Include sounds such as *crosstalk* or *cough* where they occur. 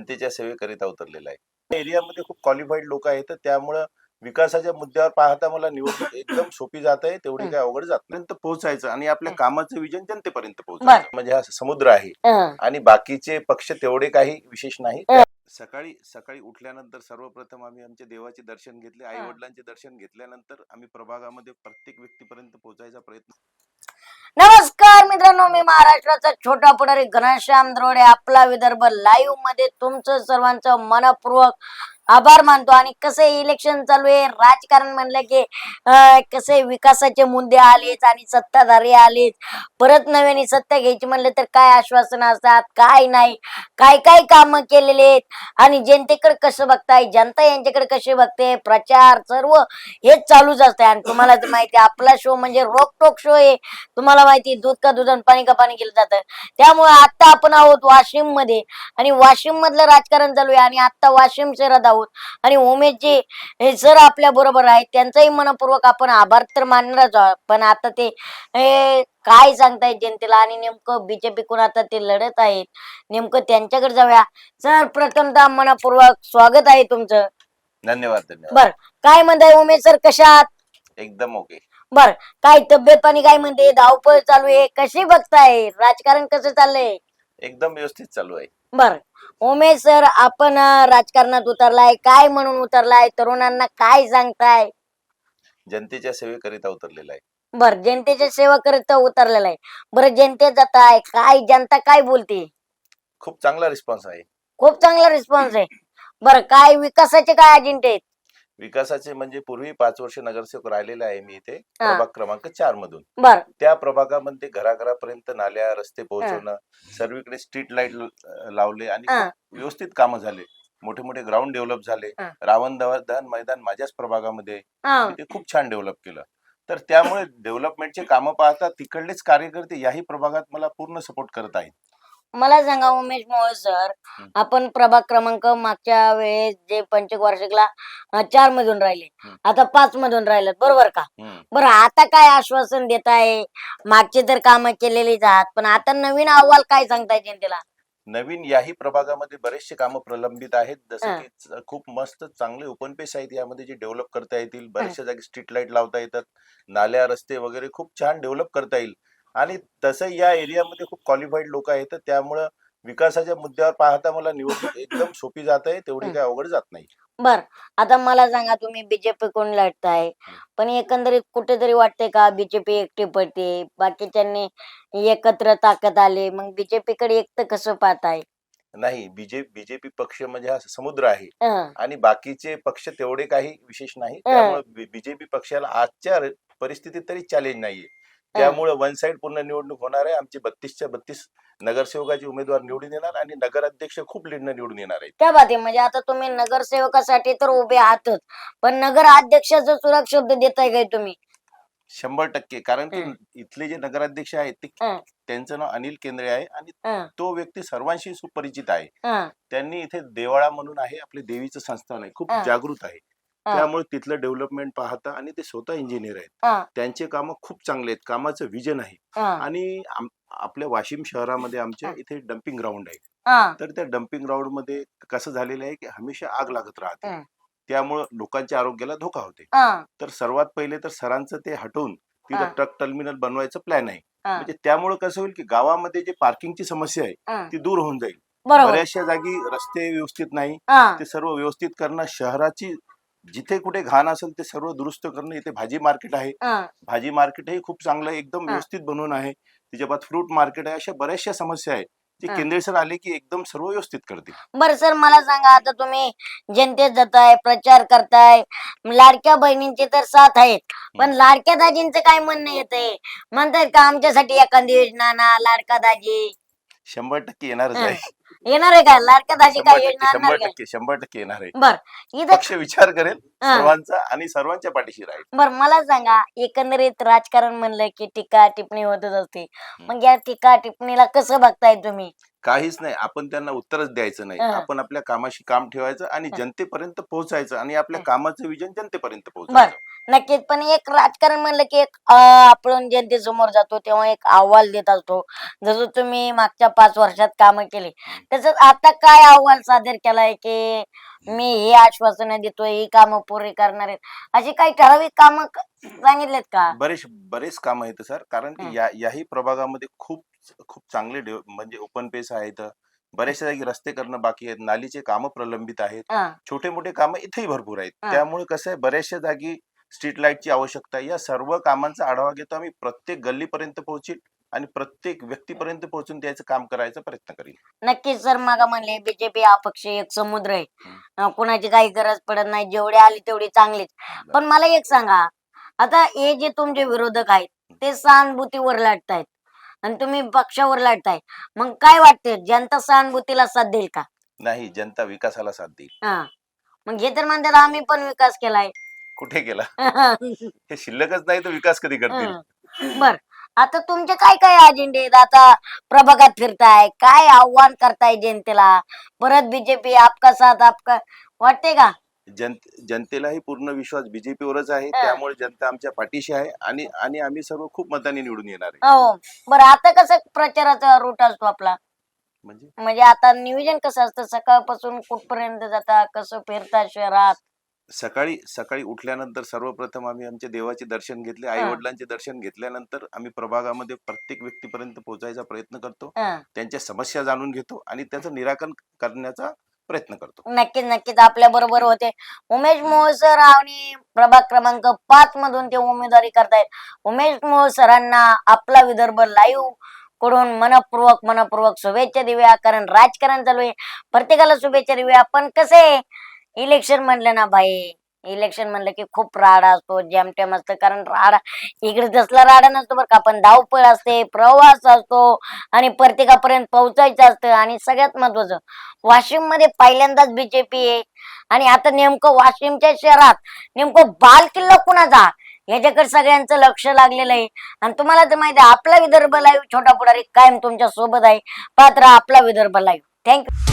जनतेच्या सेवेकरिता उतरलेला आहे एरियामध्ये खूप क्वालिफाईड लोक आहेत तर त्यामुळं विकासाच्या मुद्द्यावर पाहता मला निवडणूक एकदम सोपी जात आहे तेवढी. काय अवघड जात नाही. पर्यंत पोहोचायचं आणि आपल्या हं. कामाचं विजन जनतेपर्यंत पोहोचायचं म्हणजे हा समुद्र आहे आणि बाकीचे पक्ष तेवढे काही विशेष नाही. सकाळी सकाळी उठल्यानंतर सर्वप्रथम आम्ही आमच्या देवाचे दर्शन घेतले आई वडिलांचे दर्शन घेतल्यानंतर आम्ही प्रभागामध्ये प्रत्येक व्यक्तीपर्यंत पोहोचायचा प्रयत्न नमस्कार मित्रांनो मी महाराष्ट्राचा छोटा पुढारी घनश्याम द्रोडे. आपला विदर्भ लाईव्हमध्ये तुमचं सर्वांचं मनपूर्वक आभार मानतो. आणि कसे इलेक्शन चालू आहे राजकारण म्हणलं की कसे विकासाचे मुद्दे आलेच आणि सत्ताधारी आलेत. परत नव्याने सत्ता घ्यायची म्हणलं तर काय आश्वासन असतात काय नाही. काय काय काम केलेले आहेत? आणि जनतेकडे कसं बघताय? जनता यांच्याकडे कसे बघते? प्रचार सर्व हेच चालूच असते आणि तुम्हाला तर माहिती आहे, आपला शो म्हणजे रोकटोक शो आहे. तुम्हाला माहिती दूध का दूध आणि पाणी का पाणी केलं जातं. त्यामुळे आता आपण आहोत वाशिममध्ये आणि वाशिम मधलं राजकारण चालू आहे. आणि आता वाशिम शहरात आहोत. आणि उमेशजी हे सर आपल्या बरोबर आहेत त्यांचाही मनपूर्वक आपण आभार तर मानणारच आहोत. पण आता ते हे, काय सांगतायत जनतेला? आणि नेमकं बीजेपी कोण आता ते लढत आहेत. नेमकं त्यांच्याकडे जाऊया. सर प्रथमतः मनपूर्वक स्वागत आहे तुमचं. धन्यवाद धन्यवाद. बर काय म्हणताय उमेश सर कशात एकदम ओके. बर काय तब्येत पाणी काय म्हणते? धावपळ चालू आहे. कशी बघताय? राजकारण कसं चाललंय? एकदम व्यवस्थित चालू आहे. बर. उमेश सर आपण अं, राजकारणात उतरलाय. काय म्हणून उतरलाय? तरुणांना काय सांगताय? जनतेच्या सेवेकरिता उतरलेला आहे. बर जनतेच्या सेवा करत उतरलेला आहे. बरं जनतेत जाताय काय जनता काय बोलते? खूप चांगला रिस्पॉन्स आहे. खूप चांगला रिस्पॉन्स आहे. बरं काय विकासाचे काय अजेंडे आहेत? विकासाचे म्हणजे पूर्वी पाच वर्ष नगरसेवक राहिलेले आहे मी इथे. प्रभाग क्रमांक चार मधून. बर. त्या प्रभागामध्ये घराघरापर्यंत नाल्या रस्ते पोहोचवणं सर्वीकडे स्ट्रीट लाइट लावले आणि व्यवस्थित कामं झाले. मोठे मोठे ग्राउंड डेव्हलप झाले. रावण दहन मैदान माझ्याच प्रभागामध्ये. ते खूप छान डेव्हलप केलं. तर त्यामुळे डेव्हलपमेंटचे कामं पाहता तिकडलेच कार्यकर्ते याही प्रभागात मला पूर्ण सपोर्ट करत आहेत. मला सांगा उमेश मोहोळ सर हं. आपण प्रभाग क्रमांक मागच्या वेळेस जे पंचवार्षिकला अं, चार मधून राहिले हं. आता पाच मधून राहिलेत बरोबर का हम्म. बरं आता काय आश्वासन देत आहे मागचे तर कामं केलेलीच आहात पण आता नवीन अहवाल काय सांगताय जनतेला नवीन याही प्रभागामध्ये बरेचसे कामं प्रलंबित आहेत जसं हा. की च- खूप मस्त चांगले ओपन पेस आहेत यामध्ये जे डेव्हलप करता येतील बऱ्याचशा जागी स्ट्रीट लाइट लावता येतात नाल्या रस्ते वगैरे खूप छान डेव्हलप करता येईल आणि तसं या एरियामध्ये खूप क्वालिफाईड लोक आहेत तर त्यामुळं विकासाच्या मुद्द्यावर पाहता मला निवडणूक एकदम सोपी जात आहे तेवढी. काही अवघड जात नाही. बर. आता मला सांगा तुम्ही बीजेपी कोण लढताय? पण एकंदरीत कुठेतरी वाटते का बीजेपी एकटी पडते बाकीच्यांनी एकत्र ताकद आले मग बीजेपी कडे एकटं कसं पाहताय? नाही बीजे बीजेपी पक्ष म्हणजे हा समुद्र आहे. आणि बाकीचे पक्ष तेवढे काही विशेष नाही. त्यामुळे बीजेपी पक्षाला आजच्या परिस्थितीत तरी चॅलेंज नाहीये. त्यामुळे वन साइड पूर्ण निवडणूक होणार आहे. आमचे बत्तीसच्या बत्तीस नगरसेवकाचे उमेदवार निवडून येणार आणि नगराध्यक्ष खूप लीडनं निवडून येणार आहेत. त्या बाबतीत म्हणजे आता तुम्ही नगरसेवकासाठी तर उभे आहातच. पण नगर अध्यक्षाचा सुरक्षा शब्द देताय काय तुम्ही? शंभर टक्के. कारण की हं. इथले जे नगराध्यक्ष आहेत ते हं. त्यांचं नाव अनिल केंद्रे आहे आणि हं, तो व्यक्ती सर्वांशी सुपरिचित आहे. हं, त्यांनी इथे देवाळा म्हणून आहे आपले देवीचं संस्थान आहे. खूप हं. जागृत आहे. हं, त्यामुळे तिथलं डेव्हलपमेंट पाहता आणि ते स्वतः इंजिनियर आहेत. त्यांचे कामं खूप चांगले आहेत. कामाचं विजन आहे. हं, आणि आम- आपल्या वाशिम शहरामध्ये आमच्या हा. इथे डम्पिंग ग्राउंड आहे. हं, तर त्या डम्पिंग ग्राउंडमध्ये कसं झालेलं आहे की हमेशा आग लागत राहते. हं. त्यामुळं लोकांच्या आरोग्याला धोका होते. हं, तर सर्वात पहिले तर सरांचं ते हटवून हा. तिथं ट्रक टर्मिनल बनवायचं प्लॅन आहे. हं, म्हणजे त्यामुळे कसं होईल की गावामध्ये जे पार्किंगची समस्या आहे हं. ती दूर होऊन जाईल. बरोबर. बऱ्याचशा जागी रस्ते व्यवस्थित नाही. हं, ते सर्व व्यवस्थित करणं शहराची जिथे कुठे घाण असेल ते सर्व दुरुस्त करणं इथे भाजी मार्केट आहे. भाजी मार्केट हे खूप चांगलं एकदम. व्यवस्थित बनवून आहे. त्याच्या बाद फ्रूट मार्केट आहे. अशा बऱ्याचशा समस्या आहेत. हा. केंद्र सर आले की एकदम सर्व व्यवस्थित करतील. बरं सर मला सांगा आता तुम्ही जनतेत जाताय प्रचार करताय. लाडक्या बहिणींची तर साथ आहेत. पण लाडक्या दाजींचं काय म्हणणं येतंय? म्हणतायत का आमच्यासाठी एखादी योजना ना लाडका दाजी. शंभर टक्के येणारच. आहे. येणार आहे का? लाडका दाजी काय आणणार शंभर टक्के शंभर टक्के येणार आहे. बर. इथं पक्ष विचार करेल हा. सर्वांचा आणि सर्वांच्या पाठीशी राहील. बर मला सांगा एकंदरीत राजकारण म्हणलं की टीका टिप्पणी होतच असते. मग या टीका टिप्पणीला कसं बघताय तुम्ही? काहीच नाही. आपण त्यांना उत्तरच द्यायचं नाही. हा. आपण आपल्या कामाशी काम ठेवायचं आणि. जनतेपर्यंत पोहोचायचं आणि आपल्या. कामाचं विजन जनतेपर्यंत पोहोचायचं. नक्कीच. पण एक राजकारण म्हणलं की एक अं, आपण जनतेसमोर जातो तेव्हा एक अहवाल देत असतो. जसं तुम्ही मागच्या पाच वर्षात कामं केली. तसंच आता काय अहवाल सादर केलाय की मी हे आश्वासन देतोय ही कामं पुरी करणार आहेत. अशी काही ठराविक कामं क- सांगितलेत का? बरेच बरेच काम आहेत सर. कारण हं. की या याही प्रभागामध्ये खूप खूप चांगले म्हणजे ओपन पेस आहेत. बऱ्याचशा जागी रस्ते करणं बाकी आहेत. नालीचे कामं प्रलंबित आहेत. हा, छोटे मोठे कामं इथेही भरपूर आहेत. हा. त्यामुळे कसं आहे बऱ्याचशा जागी स्ट्रीट लाईटची आवश्यकता आहे. या सर्व कामांचा आढावा घेतो आम्ही. प्रत्येक गल्लीपर्यंत पोहोचील आणि प्रत्येक व्यक्तीपर्यंत पोहोचून त्याचं काम करायचा प्रयत्न करील. नक्कीच सर मागा म्हणले बीजेपी हा पक्ष एक समुद्र आहे. अं, कुणाची काही गरज पडत नाही. जेवढी आली तेवढी चांगलीच. पण मला एक सांगा. आता हे जे तुमचे विरोधक आहेत ते सहानुभूतीवर लढतायत आणि तुम्ही पक्षावर लढताय मग काय वाटते जनता सहानुभूतीला साथ देईल का? नाही जनता विकासाला साथ देईल. हा. मग हे तर म्हणतात आम्ही पण विकास केलाय. कुठे गेला? *laughs* हे. शिल्लकच नाही तर विकास कधी करतील. बर. आता तुमचे काय काय अजेंडे आहेत? आता प्रभागात फिरताय काय आव्हान करताय जनतेला? परत बीजेपी आपका साथ आपका वाटते का? जन जनतेलाही पूर्ण विश्वास बीजेपीवरच आहे. हा. त्यामुळे जनता आमच्या पाठीशी आहे आणि आणि आम्ही सर्व खूप मतांनी निवडून येणार आहे. हो. बरं आता कसं प्रचाराचा रूट असतो आपला? म्हणजे? म्हणजे आता नियोजन कसं असतं? सकाळपासून कुठपर्यंत जाता? कसं फिरता शहरात? सकाळी सकाळी उठल्यानंतर सर्वप्रथम आम्ही आमच्या देवाचे दर्शन घेतले. आई वडिलांचे दर्शन घेतल्यानंतर आम्ही प्रभागामध्ये प्रत्येक व्यक्तीपर्यंत पोहोचायचा प्रयत्न करतो. त्यांच्या समस्या जाणून घेतो आणि त्याचं निराकरण करण्याचा प्रयत्न करतो. नक्कीच नक्कीच. आपल्या बरोबर होते. उमेश मोहसर आणि प्रभाग क्रमांक पाच मधून ते उमेदवारी करतायत. उमेश मोहसरांना आपला विदर्भ लाईव्हकडून मनपूर्वक मनपूर्वक शुभेच्छा देऊया. कारण राजकारण चालू आहे. प्रत्येकाला शुभेच्छा देऊया. पण कसे इलेक्शन म्हणलं ना भाई इलेक्शन म्हणलं की खूप राडा असतो जॅमटॅम असतं. कारण राडा इकडे तसला राडा नसतो बरं का. पण धावपळ असते प्रवास असतो आणि प्रत्येकापर्यंत पोहोचायचं असतं. आणि सगळ्यात महत्वाचं वाशिममध्ये पहिल्यांदाच बीजेपी आहे. आणि आता नेमकं वाशिमच्या शहरात नेमकं बाल किल्ला कुणाचा? याच्याकडे सगळ्यांचं लक्ष लागलेलं आहे. आणि तुम्हाला तर माहिती आहे आपला विदर्भ लाईव्ह छोटा पुढारी कायम तुमच्यासोबत आहे. पात्र आपला विदर्भ लाईव्ह थँक्यू